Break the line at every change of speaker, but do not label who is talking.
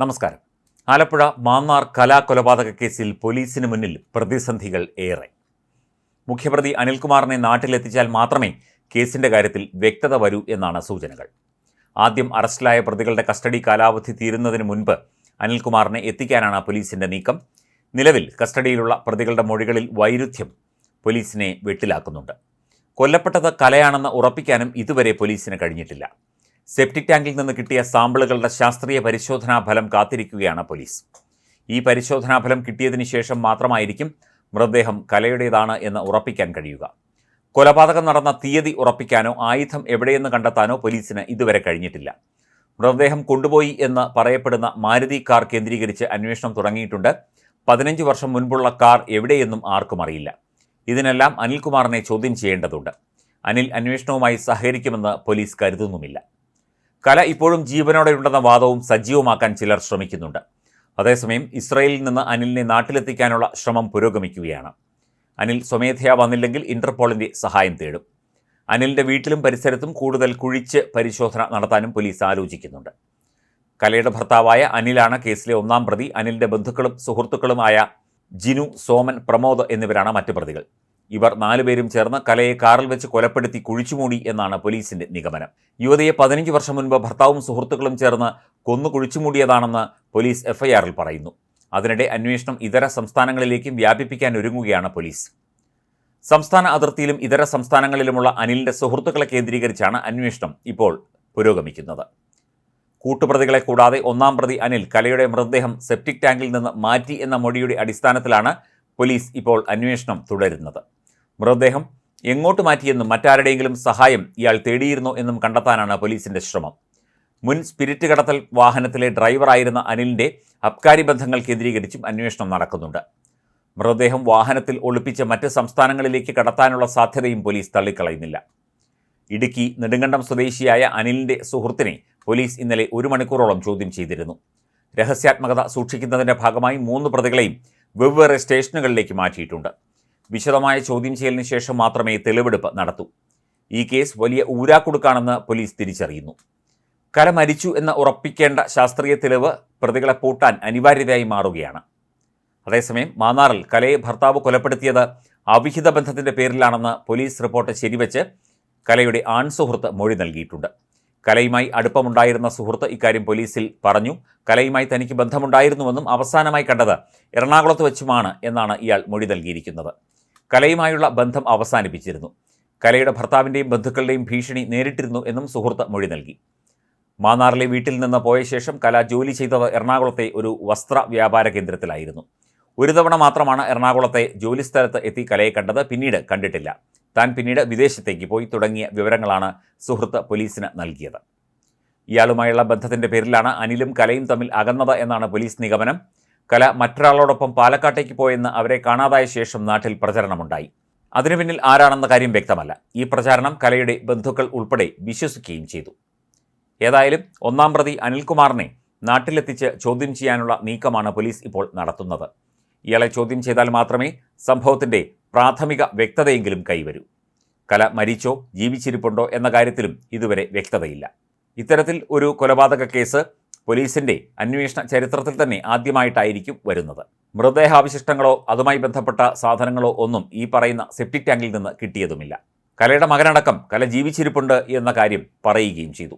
നമസ്കാരം. ആലപ്പുഴ മാന്നാർ കലാകൊലപാതക കേസിൽ പോലീസിന് മുന്നിൽ പ്രതിസന്ധികൾ ഏറെ. മുഖ്യപ്രതി അനിൽകുമാറിനെ നാട്ടിലെത്തിച്ചാൽ മാത്രമേ കേസിന്റെ കാര്യത്തിൽ വ്യക്തത വരൂ എന്നാണ് സൂചനകൾ. ആദ്യം അറസ്റ്റിലായ പ്രതികളുടെ കസ്റ്റഡി കാലാവധി തീരുന്നതിന് മുൻപ് അനിൽകുമാറിനെ എത്തിക്കാനാണ് പോലീസിന്റെ നീക്കം. നിലവിൽ കസ്റ്റഡിയിലുള്ള പ്രതികളുടെ മൊഴികളിൽ വൈരുദ്ധ്യം പോലീസിനെ വെട്ടിലാക്കുന്നുണ്ട്. കൊല്ലപ്പെട്ടത് കലയാണെന്ന് ഉറപ്പിക്കാനും ഇതുവരെ പോലീസിന് കഴിഞ്ഞിട്ടില്ല. സെപ്റ്റിക് ടാങ്കിൽ നിന്ന് കിട്ടിയ സാമ്പിളുകളുടെ ശാസ്ത്രീയ പരിശോധനാ ഫലം കാത്തിരിക്കുകയാണ് പോലീസ്. ഈ പരിശോധനാ ഫലം കിട്ടിയതിന് ശേഷം മാത്രമായിരിക്കും മൃതദേഹം കലയുടേതാണ് എന്ന് ഉറപ്പിക്കാൻ കഴിയുക. കൊലപാതകം നടന്ന തീയതി ഉറപ്പിക്കാനോ ആയുധം എവിടെയെന്ന് കണ്ടെത്താനോ പോലീസിന് ഇതുവരെ കഴിഞ്ഞിട്ടില്ല. മൃതദേഹം കൊണ്ടുപോയി എന്ന് പറയപ്പെടുന്ന മാരുതി കാർ കേന്ദ്രീകരിച്ച് അന്വേഷണം തുടങ്ങിയിട്ടുണ്ട്. പതിനഞ്ച് വർഷം മുൻപുള്ള കാർ എവിടെയെന്നും ആർക്കും അറിയില്ല. ഇതിനെല്ലാം അനിൽകുമാറിനെ ചോദ്യം ചെയ്യേണ്ടതുണ്ട്. അനിൽ അന്വേഷണവുമായി സഹകരിക്കുമെന്ന് പോലീസ് കരുതുന്നുമില്ല. കല ഇപ്പോഴും ജീവനോടെയുണ്ടെന്ന വാദവും സജീവമാക്കാൻ ചിലർ ശ്രമിക്കുന്നുണ്ട്. അതേസമയം ഇസ്രയേലിൽ നിന്ന് അനിലിനെ നാട്ടിലെത്തിക്കാനുള്ള ശ്രമം പുരോഗമിക്കുകയാണ്. അനിൽ സ്വമേധയാ വന്നില്ലെങ്കിൽ ഇന്റർപോളിന്റെ സഹായം തേടും. അനിലിന്റെ വീട്ടിലും പരിസരത്തും കൂടുതൽ കുഴിച്ച് പരിശോധന നടത്താനും പോലീസ് ആലോചിക്കുന്നുണ്ട്. കലയുടെ ഭർത്താവായ അനിലാണ് കേസിലെ ഒന്നാം പ്രതി അനിലിന്റെ ബന്ധുക്കളും സുഹൃത്തുക്കളുമായ ജിനു സോമൻ പ്രമോദ് എന്നിവരാണ് മറ്റ് പ്രതികൾ. ഇവർ നാലുപേരും ചേർന്ന് കലയെ കാറിൽ വെച്ച് കൊലപ്പെടുത്തി കുഴിച്ചുമൂടി എന്നാണ് പോലീസിന്റെ നിഗമനം. യുവതിയെ പതിനഞ്ച് വർഷം മുൻപ് ഭർത്താവും സുഹൃത്തുക്കളും ചേർന്ന് കൊന്നു കുഴിച്ചുമൂടിയതാണെന്ന് പോലീസ് എഫ്ഐആറിൽ പറയുന്നു. അതിനിടെ അന്വേഷണം ഇതര സംസ്ഥാനങ്ങളിലേക്കും വ്യാപിപ്പിക്കാൻ ഒരുങ്ങുകയാണ് പോലീസ്. സംസ്ഥാന അതിർത്തിയിലും ഇതര സംസ്ഥാനങ്ങളിലുമുള്ള അനിലിന്റെ സുഹൃത്തുക്കളെ കേന്ദ്രീകരിച്ചാണ് അന്വേഷണം ഇപ്പോൾ പുരോഗമിക്കുന്നത്. കൂട്ടുപ്രതികളെ കൂടാതെ ഒന്നാം പ്രതി അനിൽ കലയുടെ മൃതദേഹം സെപ്റ്റിക് ടാങ്കിൽ നിന്ന് മാറ്റി എന്ന മൊഴിയുടെ അടിസ്ഥാനത്തിലാണ് പോലീസ് ഇപ്പോൾ അന്വേഷണം തുടരുന്നത്. മൃതദേഹം എങ്ങോട്ട് മാറ്റിയെന്നും മറ്റാരുടെയെങ്കിലും സഹായം ഇയാൾ തേടിയിരുന്നോ എന്നും കണ്ടെത്താനാണ് പോലീസിന്റെ ശ്രമം. മുൻ സ്പിരിറ്റ് കടത്തൽ വാഹനത്തിലെ ഡ്രൈവറായിരുന്ന അനിലിന്റെ അബ്കാരി ബന്ധങ്ങൾ കേന്ദ്രീകരിച്ചും അന്വേഷണം നടക്കുന്നുണ്ട്. മൃതദേഹം വാഹനത്തിൽ ഒളിപ്പിച്ച് മറ്റ് സംസ്ഥാനങ്ങളിലേക്ക് കടത്താനുള്ള സാധ്യതയും പോലീസ് തള്ളിക്കളയുന്നില്ല. ഇടുക്കി നെടുങ്കണ്ടം സ്വദേശിയായ അനിലിന്റെ സുഹൃത്തിനെ പോലീസ് ഇന്നലെ ഒരു മണിക്കൂറോളം ചോദ്യം ചെയ്തിരുന്നു. രഹസ്യാത്മകത സൂക്ഷിക്കുന്നതിന്റെ ഭാഗമായി മൂന്ന് പ്രതികളെയും വെവ്വേറെ സ്റ്റേഷനുകളിലേക്ക് മാറ്റിയിട്ടുണ്ട്. വിശദമായ ചോദ്യം ചെയ്യലിന് ശേഷം മാത്രമേ തെളിവെടുപ്പ് നടത്തൂ. ഈ കേസ് വലിയ ഊരാക്കുടുക്കാണെന്ന് പോലീസ് തിരിച്ചറിയുന്നു. കര മരിച്ചു എന്ന് ഉറപ്പിക്കേണ്ട ശാസ്ത്രീയ തെളിവ് പ്രതികളെ പൂട്ടാൻ അനിവാര്യതയായി മാറുകയാണ്. അതേസമയം മാന്നാറിൽ കലയെ ഭർത്താവ് കൊലപ്പെടുത്തിയത് അവിഹിത ബന്ധത്തിന്റെ പേരിലാണെന്ന് പോലീസ് റിപ്പോർട്ട് ശരിവെച്ച് കലയുടെ ആൺ സുഹൃത്ത് മൊഴി നൽകിയിട്ടുണ്ട്. കലയുമായി അടുപ്പമുണ്ടായിരുന്ന സുഹൃത്ത് ഇക്കാര്യം പോലീസിൽ പറഞ്ഞു. കലയുമായി തനിക്ക് ബന്ധമുണ്ടായിരുന്നുവെന്നും അവസാനമായി കണ്ടത് എറണാകുളത്ത് വെച്ചുമാണ് എന്നാണ് ഇയാൾ മൊഴി നൽകിയിരിക്കുന്നത്. കലയുമായുള്ള ബന്ധം അവസാനിപ്പിച്ചിരുന്നു. കലയുടെ ഭർത്താവിന്റെയും ബന്ധുക്കളുടെയും ഭീഷണി നേരിട്ടിരുന്നു എന്നും സുഹൃത്ത് മൊഴി നൽകി. മാന്നാറിലെ വീട്ടിൽ നിന്ന് പോയ ശേഷം കല ജോലി ചെയ്തത് എറണാകുളത്തെ ഒരു വസ്ത്ര വ്യാപാര കേന്ദ്രത്തിലായിരുന്നു. ഒരു തവണ മാത്രമാണ് എറണാകുളത്തെ ജോലിസ്ഥലത്ത് എത്തി കലയെ കണ്ടത് പിന്നീട് കണ്ടിട്ടില്ല. താൻ പിന്നീട് വിദേശത്തേക്ക് പോയി തുടങ്ങിയ വിവരങ്ങളാണ് സുഹൃത്ത് പോലീസിന് നൽകിയത്. ഇയാളുമായുള്ള ബന്ധത്തിന്റെ പേരിലാണ് അനിലും കലയും തമ്മിൽ അകന്നത് എന്നാണ് പോലീസ് നിഗമനം. കല മറ്റൊരാളോടൊപ്പം പാലക്കാട്ടേക്ക് പോയെന്ന് അവരെ കാണാതായ ശേഷം നാട്ടിൽ പ്രചരണമുണ്ടായി. അതിനു പിന്നിൽ ആരാണെന്ന കാര്യം വ്യക്തമല്ല. ഈ പ്രചാരണം കലയുടെ ബന്ധുക്കൾ ഉൾപ്പെടെ വിശ്വസിക്കുകയും ചെയ്തു. ഏതായാലും ഒന്നാം പ്രതി അനിൽകുമാറിനെ നാട്ടിലെത്തിച്ച് ചോദ്യം ചെയ്യാനുള്ള നീക്കമാണ് പോലീസ് ഇപ്പോൾ നടത്തുന്നത്. ഇയാളെ ചോദ്യം ചെയ്താൽ മാത്രമേ സംഭവത്തിന്റെ പ്രാഥമിക വ്യക്തതയെങ്കിലും കൈവരൂ. കല മരിച്ചോ ജീവിച്ചിരിപ്പുണ്ടോ എന്ന കാര്യത്തിലും ഇതുവരെ വ്യക്തതയില്ല. ഇത്തരത്തിൽ ഒരു കൊലപാതക കേസ് പോലീസിന്റെ അന്വേഷണ ചരിത്രത്തിൽ തന്നെ ആദ്യമായിട്ടായിരിക്കും വരുന്നത്. മൃതദേഹാവശിഷ്ടങ്ങളോ അതുമായി ബന്ധപ്പെട്ട സാധനങ്ങളോ ഒന്നും ഈ പറയുന്ന സെപ്റ്റിക് ടാങ്കിൽ നിന്ന് കിട്ടിയതുമില്ല. കലയുടെ മകനടക്കം കല ജീവിച്ചിരിപ്പുണ്ട് എന്ന കാര്യം പറയുകയും ചെയ്തു.